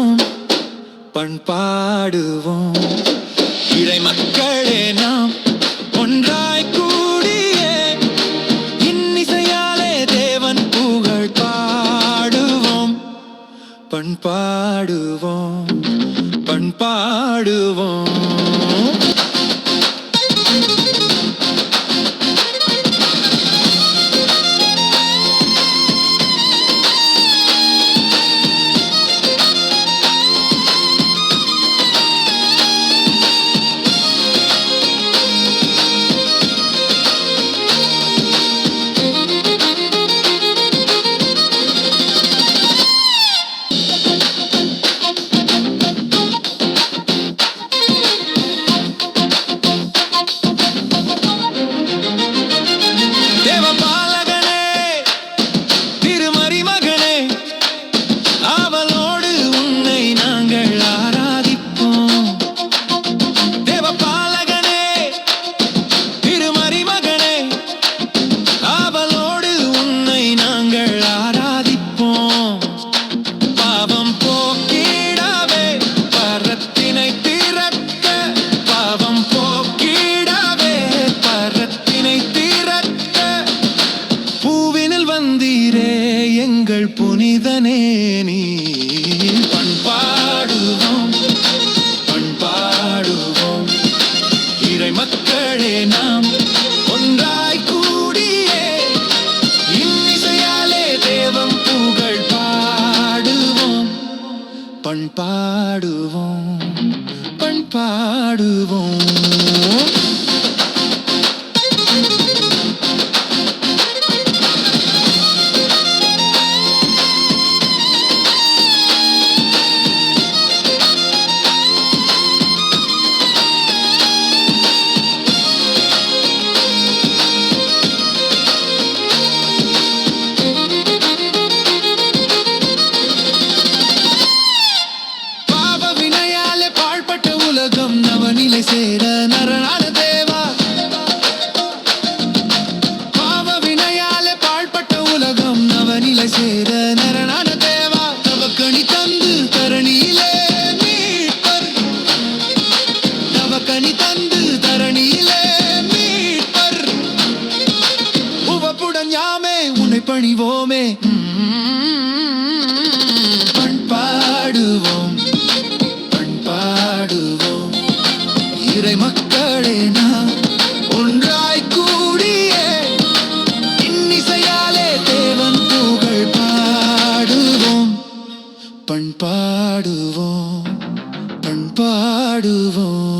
நாம் பண்பாடுவோம் இறை மக்களே நாம் ஒன்றாய் கூடியே இன்னிசையாலே தேவன் புகழ் பாடுவோம். பண்பாடுவோம் பண்பாடுவோம் எங்கள் புனிதனே நீ. பண்பாடுவோம் பண்பாடுவோம் இறை மக்களே நாம் ஒன்றாய் கூடியே இன்னிசையாலே தேவம் புகழ் பாடுவோம். பண்பாடுவோம் பண்பாடுவோம் உலகம் சேர நரநாத தேவா. பாவ வினையாலே பாழ்பட்ட உலகம் நவநிலை சேர பாடுவோம்.